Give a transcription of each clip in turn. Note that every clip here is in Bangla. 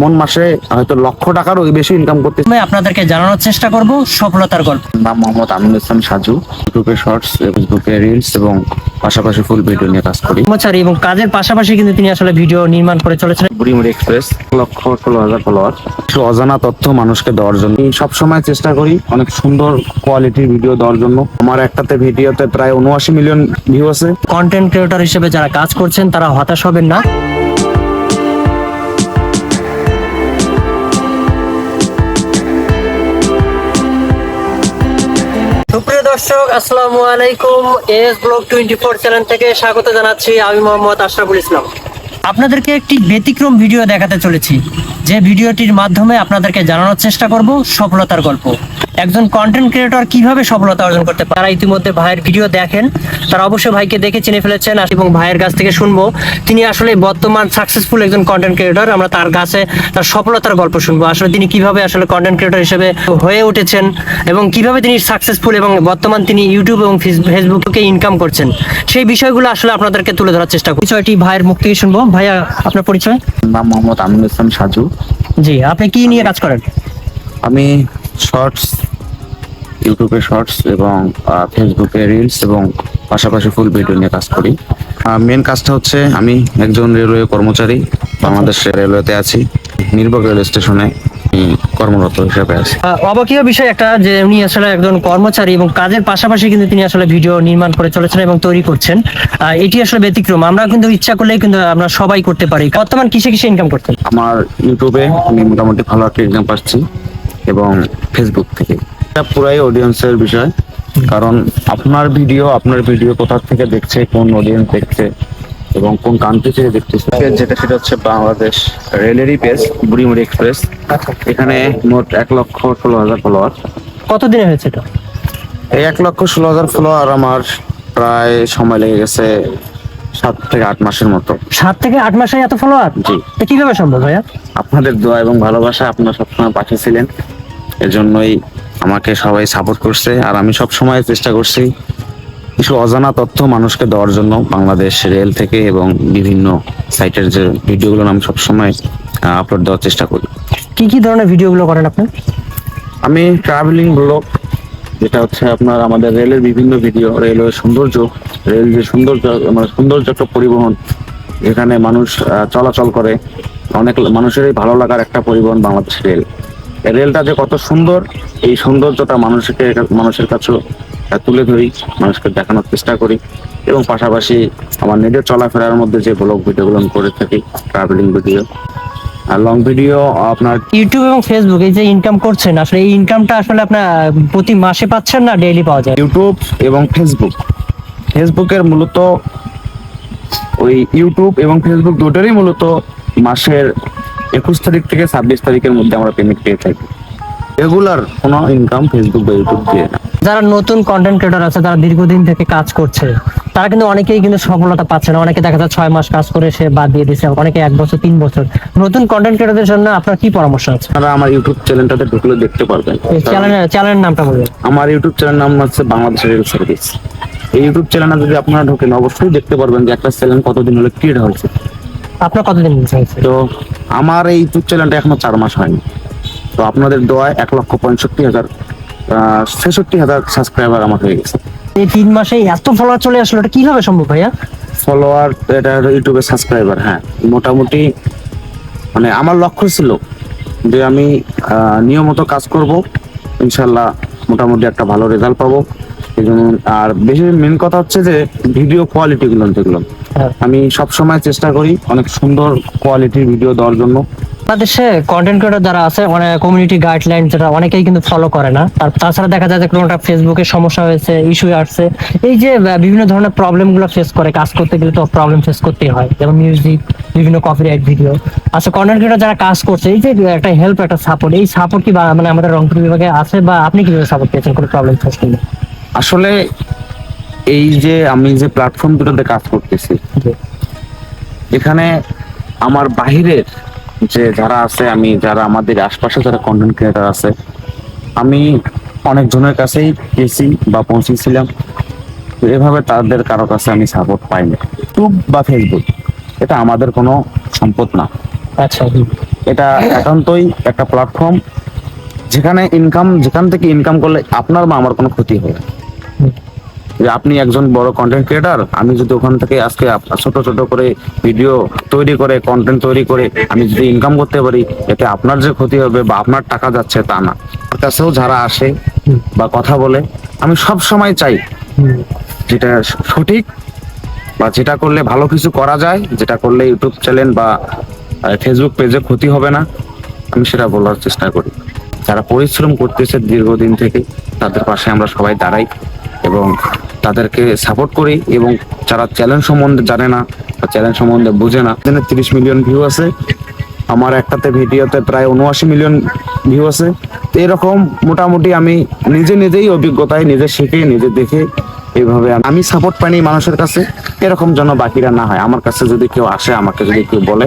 মন মাসে হয়তো লক্ষ টাকারও বেশি ইনকাম করতে আপনাদেরকে জানানোর চেষ্টা করব সফলতার গল্প। নাম মোহাম্মদ আমিনুল ইসলাম সাজু। ইউটিউবে শর্টস ফেসবুকে রিলস এবং পাশাপাশি ফুল ভিডিও নিয়ে কাজ করি। কর্মচারী এবং কাজের পাশাপাশি কিন্তু তিনি আসলে ভিডিও নির্মাণ করে চলেছেন। বুড়িমুড়ি এক্সপ্রেস লক্ষ ষোলো হাজার ফলোয়ার কিছু অজানা তথ্য মানুষকে দেওয়ার জন্য। আমি সবসময় চেষ্টা করি অনেক সুন্দর কোয়ালিটির ভিডিও দেওয়ার জন্য। আমার একটাতে ভিডিওতে প্রায় উনআশি মিলিয়ন ভিউ আছে। কন্টেন্ট ক্রিয়েটর হিসেবে যারা কাজ করছেন তারা হতাশ হবেন না। দর্শক, আসসালামু আলাইকুম। S vlog twenty four channel থেকে স্বাগত জানাচ্ছি আমি মোহাম্মদ আশরাফুল ইসলাম। আপনাদেরকে একটি ব্যতিক্রম ভিডিও দেখাতে চলেছি। যে ভিডিওটির মাধ্যমে আপনাদেরকে জানানোর চেষ্টা করব সফলতার গল্প। একজন কন্টেন্ট ক্রিয়েটর কীভাবে সফলতা অর্জন করতে পারে? তারা ইতিমধ্যে ভাইয়ের ভিডিও দেখেন। তারা অবশ্যই ভাইকে দেখে চিনে ফেলেছেন এবং ভাইয়ের কাছ থেকে শুনব। তিনি আসলে বর্তমান সাকসেসফুল একজন কন্টেন্ট ক্রিয়েটর আমরা তার কাছে তার সফলতার গল্প শুনব। আসলে তিনি কীভাবে আসলে কন্টেন্ট ক্রিয়েটর হিসেবে হয়ে উঠেছেন এবং কীভাবে তিনি সাকসেসফুল এবং বর্তমান তিনি ইউটিউব এবং ফেস- ফেসবুকে ইনকাম করছেন। সেই বিষয়গুলো আসলে আপনাদেরকে তুলে ধরার চেষ্টা করি বিষয়টি ভাইয়ের মুখ থেকে শুনব। ভাইয়া আপনার পরিচয়? নাম মোহাম্মদ আমিনুল ইসলাম সাজু। জি আপনি কি নিয়ে কাজ করেন? আমি শর্টস ইউটিউবে শর্টস এবং ফেসবুকে রিলস এবং পাশাপাশি ফুল ভিডিও নিয়ে কাজ করি। মেন কাজটা হচ্ছে আমি একজন রেলওয়ে কর্মচারী বাংলাদেশ রেলওয়েতে আছি। নির্বাক রেল স্টেশনে কর্মরত হিসেবে আছি। অবাকীয় বিষয় একটা যে উনি আসলে একজন কর্মচারী এবং কাজের পাশাপাশি কিন্তু তিনি আসলে ভিডিও নির্মাণ করে চলেছেন এবং তৈরি করছেন। এটি আসলে ব্যতিক্রম। আমরা কিন্তু ইচ্ছা করলেই কিন্তু আমরা সবাই করতে পারি। বর্তমান কিসে কিসে ইনকাম করতেন? আমার ইউটিউবে আমি মোটামুটি ভালো একটা ইনকাম পাচ্ছি এবং ফেসবুক থেকে। এটা পুরাই অডিয়েন্সের বিষয়। কারণ আপনার ভিডিও আপনার ভিডিও কোথা থেকে দেখছে কোন অডিয়েন্স দেখছে এবং কোন কান্ট্রি থেকে দেখতেছে যেটা সেটা হচ্ছে বাংলাদেশ রেলেরই পেজ বুড়িমুড়ি এক্সপ্রেস এখানে মোট এক লক্ষ ষোলো হাজার ফলোয়ার কতদিনে হয়েছে এটা? এই এক লক্ষ ষোলো হাজার ফলোয়ার আমার প্রায় সময় লেগে গেছে সাত থেকে আট মাসের মতো। সাত থেকে আট মাসে এত ফলোয়ার জি। কীভাবে সম্ভব ভাইয়া? আপনাদের দোয়া এবং ভালোবাসা আপনারা সবসময় পাশে ছিলেন। এজন্যই আমাকে সবাই সাপোর্ট করছে আর আমি সব সময় চেষ্টা করছি কিছু অজানা তথ্য মানুষকে দেওয়ার জন্য বাংলাদেশ রেল থেকে এবং বিভিন্ন সাইটের যে ভিডিওগুলো আমি সবসময় আপলোড দেওয়ার চেষ্টা করি। কি কি ধরনের ভিডিওগুলো করেন আপনি? আমি ট্রাভেলিং ব্লগ যেটা হচ্ছে আপনার আমাদের রেলের বিভিন্ন ভিডিও রেলওয়ে সৌন্দর্য রেল যে সৌন্দর্য মানে সৌন্দর্য একটা পরিবহন এখানে মানুষ চলাচল করে। অনেক মানুষেরই ভালো লাগার একটা পরিবহন বাংলাদেশ রেল। রেলটা যে কত সুন্দর এই সৌন্দর্যটা মানুষকে মানুষের কাছে তুলে ধরি মানুষকে দেখানোর চেষ্টা করি। এবং পাশাপাশি আমার নিজের চলাফেরার মধ্যে যে ব্লগ ভিডিওগুলো করে থাকি ট্রাভেলিং ভিডিও আর লং ভিডিও আপনার ইউটিউব এবং ফেসবুক এই যে ইনকাম করছেন আসলে এই ইনকামটা আসলে আপনার প্রতি মাসে পাচ্ছেন না ডেইলি পাওয়া যায়? ইউটিউব এবং ফেসবুক ফেসবুকের মূলত ওই ইউটিউব এবং ফেসবুক দুটোরই মূলত মাসের একুশ তারিখ থেকে ছাব্বিশ তারিখের মধ্যে আমরা পেমেন্ট পেয়ে থাকি। রেগুলার কোনো ইনকাম ফেসবুক বা ইউটিউব দিয়ে না। যারা নতুন কন্টেন্ট ক্রিয়েটর আছে তারা দীর্ঘদিন থেকে কাজ করছে তারা কিন্তু অনেকেই কিন্তু সফলতা পাচ্ছে না। অনেকে দেখা যায় ছয় মাস কাজ করে সে বাদ দিয়ে দিচ্ছে অনেকে এক বছর তিন বছর। নতুন কন্টেন্ট ক্রিয়েটরদের জন্য আপনার কি পরামর্শ আছে? আপনারা আমার ইউটিউব চ্যানেলটাতে ঢুকলে দেখতে পারবেন। চ্যানেলের চ্যানেলের নামটা বলবেন আমার ইউটিউব চ্যানেল নাম হচ্ছে বাংলাদেশ রেল সার্ভিস। এই ইউটিউব চ্যানেলে যদি আপনারা ঢোকেন অবশ্যই দেখতে পারবেন যে একটা চ্যানেল কতদিন হলো ক্রিয়েট হয়েছে। আপনার কতদিন হয়েছে? তো আমার এই ইউটিউব চ্যানেলটা এখনও চার মাস হয়নি। তো আপনাদের দোয়ায় এক লক্ষ পঁয়ষট্টি হাজার ছেষট্টি হাজার সাবস্ক্রাইবার আমার হয়ে গেছে। এই তিন মাসে এত ফলোয়ার চলে আসলো এটা কীভাবে সম্ভব ভাইয়া? ফলোয়ার এটা ইউটিউবে সাবস্ক্রাইবার হ্যাঁ। মোটামুটি মানে আমার লক্ষ্য ছিল যে আমি নিয়মিত কাজ করব। ইনশাল্লাহ মোটামুটি একটা ভালো রেজাল্ট পাবো। আর বেশি মেন কথা হচ্ছে যে ভিডিও কোয়ালিটি গুলো যেগুলো হ্যাঁ। আমি সব সময় চেষ্টা করি অনেক সুন্দর কোয়ালিটির ভিডিও দেওয়ার জন্য। বাংলাদেশে কন্টেন্ট ক্রিয়েটর যারা আছে অনেক কমিউনিটি গাইডলাইন যেটা অনেকেই কিন্তু ফলো করে না। আর তাছাড়া দেখা যায় যে কোনোটা ফেসবুকে সমস্যা হয়েছে ইস্যু আসছে। এই যে বিভিন্ন ধরনের প্রবলেমগুলো ফেস করে কাজ করতে গেলে তো প্রবলেম ফেস করতেই হয়। যেমন মিউজিক বিভিন্ন কপিরাইট ভিডিও আচ্ছা কন্টেন্ট ক্রিয়েটর যারা কাজ করছে এই যে একটা হেল্প একটা সাপোর্ট এই সাপোর্ট কি মানে আমাদের রংপুর বিভাগে আছে বা আপনি কীভাবে সাপোর্ট পেয়েছেন? কোনো প্রবলেম ফেস করলে? আসলে এই যে আমি যে প্ল্যাটফর্ম দুটোতে কাজ করতেছি এখানে আমার বাহিরের যে যারা আছে আমি যারা আমাদের আশপাশে যারা কন্টেন্ট ক্রিয়েটার আছে আমি অনেকজনের কাছেই গেছি বা পৌঁছেছিলাম। তো এভাবে তাদের কারও কাছে আমি সাপোর্ট পাইনি। ইউটিউব বা ফেসবুক এটা আমাদের কোনো সম্পদ না। আচ্ছা এটা একান্তই একটা প্ল্যাটফর্ম যেখানে ইনকাম যেখান থেকে ইনকাম করলে আপনার বা আমার কোনো ক্ষতি হবে না। যে আপনি একজন বড় কন্টেন্ট ক্রিয়েটার আমি যদি ওখান থেকে আজকে ছোট ছোট করে ভিডিও তৈরি করে কন্টেন্ট তৈরি করে আমি যদি ইনকাম করতে পারি এতে আপনার যে ক্ষতি হবে বা আপনার টাকা যাচ্ছে তা না। আমার কাছেও যারা আসে বা কথা বলে আমি সব সময় চাই যেটা সঠিক বা যেটা করলে ভালো কিছু করা যায় যেটা করলে ইউটিউব চ্যানেল বা ফেসবুক পেজে ক্ষতি হবে না আমি সেটা বলার চেষ্টা করি। যারা পরিশ্রম করতেছে দীর্ঘদিন থেকে তাদের পাশে আমরা সবাই দাঁড়াই এবং তাদেরকে সাপোর্ট করি এবং যারা চ্যালেঞ্জ সম্বন্ধে জানে না বা চ্যালেঞ্জ সম্বন্ধে বুঝে না, এখানে তিরিশ মিলিয়ন ভিউ আছে। আমার একটাতে ভিডিওতে প্রায় উনআশি মিলিয়ন ভিউ আছে। তো এরকম মোটামুটি আমি নিজে নিজেই অভিজ্ঞতায় নিজে শিখে, নিজে দেখে এইভাবে আমি সাপোর্ট পাইনি মানুষের কাছে। এরকম যেন বাকিরা না হয়। আমার কাছে যদি কেউ আসে, আমাকে যদি কেউ বলে,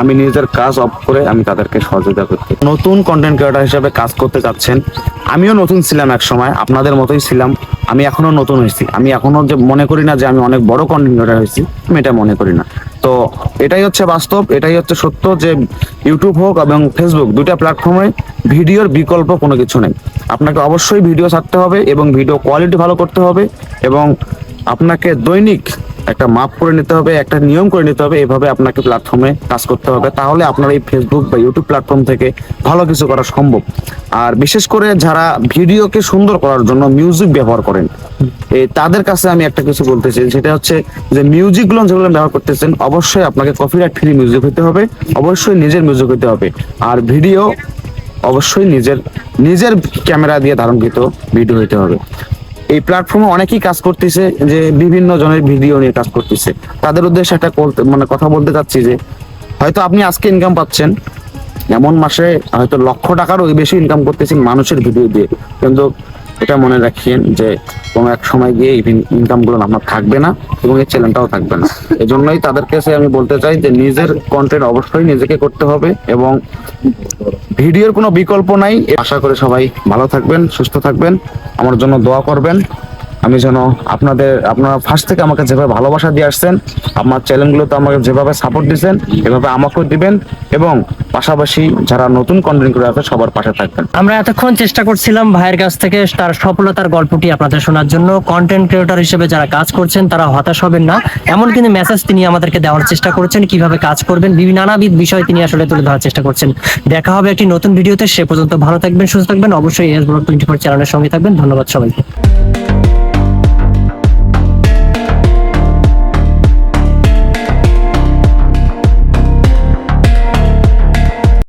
আমি নিজের কাজ অফ করে আমি তাদেরকে সহযোগিতা করতে নতুন কন্টেন্ট ক্রিয়েটার হিসেবে কাজ করতে চাচ্ছেন। আমিও নতুন ছিলাম এক সময়, আপনাদের মতোই ছিলাম। আমি এখনও নতুন হয়েছি। আমি এখনও যে মনে করি না যে আমি অনেক বড় কন্টেন্ট ক্রিয়েটার হয়েছি। আমি এটা মনে করি না। তো এটাই হচ্ছে বাস্তব, এটাই হচ্ছে সত্য যে ইউটিউব হোক এবং ফেসবুক দুইটা প্ল্যাটফর্মে ভিডিওর বিকল্প কোনো কিছু নেই। আপনাকে অবশ্যই ভিডিও ছাড়তে হবে এবং ভিডিও কোয়ালিটি ভালো করতে হবে এবং আপনাকে দৈনিক একটা মাপ করে নিতে হবে, একটা নিয়ম করে নিতে হবে, এভাবে আপনাকে প্ল্যাটফর্মে কাজ করতে হবে। তাহলে আপনার এই ফেসবুক বা ইউটিউব প্ল্যাটফর্ম থেকে ভালো কিছু করা সম্ভব। আর বিশেষ করে যারা ভিডিওকে সুন্দর করার জন্য মিউজিক ব্যবহার করেন এই তাদের কাছে আমি একটা কিছু বলতে চাই, সেটা হচ্ছে যে মিউজিকগুলো যেগুলো ব্যবহার করতেছেন, অবশ্যই আপনাকে কপিরাইট ফ্রি মিউজিক হতে হবে, অবশ্যই নিজের মিউজিক হতে হবে। আর ভিডিও অবশ্যই নিজের নিজের ক্যামেরা দিয়ে ধারণকৃত ভিডিও হইতে হবে। এই প্ল্যাটফর্মে অনেকেই কাজ করতেছে যে বিভিন্ন জনের ভিডিও নিয়ে কাজ করতেছে। তাদের উদ্দেশ্যে একটা মানে কথা বলতে চাচ্ছি যে, হয়তো আপনি আজকে ইনকাম পাচ্ছেন, এমন মাসে হয়তো লক্ষ টাকারও বেশি ইনকাম করতেছেন মানুষের ভিডিও দিয়ে। কিন্তু এটা মনে রাখিয়েন যে কোনো এক সময় গিয়ে ইনকামগুলো আপনার থাকবে না এবং এই চ্যানেলটাও থাকবে না। এজন্যই তাদের কাছে আমি বলতে চাই যে নিজের কন্টেন্ট অবশ্যই নিজেকে করতে হবে এবং ভিডিওর কোনো বিকল্প নাই। আশা করে সবাই ভালো থাকবেন, সুস্থ থাকবেন। আমার জন্য দোয়া করবেন। আমি যেন আপনাদের, আপনারা ফার্স্ট থেকে আমাকে যেভাবে ভালোবাসা দিয়ে আসছেন আমার চ্যানেলগুলোতে আমাকে যেভাবে সাপোর্ট দিচ্ছেন এভাবে আমাকেও দিবেন এবং পাশাপাশি যারা নতুন কন্টেন্ট করে সবার পাশে থাকবেন। আমরা এতক্ষণ চেষ্টা করছিলাম ভাইয়ের কাছ থেকে তার সফলতার গল্পটি আপনাদের শোনার জন্য। কন্টেন্ট ক্রিয়েটর হিসেবে যারা কাজ করছেন, তারা হতাশ হবেন না। এমন কিন্তু মেসেজ তিনি আমাদেরকে দেওয়ার চেষ্টা করছেন, কীভাবে কাজ করবেন, বিভিন্ন নানাবিধ বিষয় তিনি আসলে তুলে ধরার চেষ্টা করছেন। দেখা হবে একটি নতুন ভিডিওতে, সে পর্যন্ত ভালো থাকবেন, সুস্থ থাকবেন। অবশ্যই এস ব্লগ টোয়েন্টি ফোর চ্যানেলের সঙ্গে থাকবেন। ধন্যবাদ সবাইকে।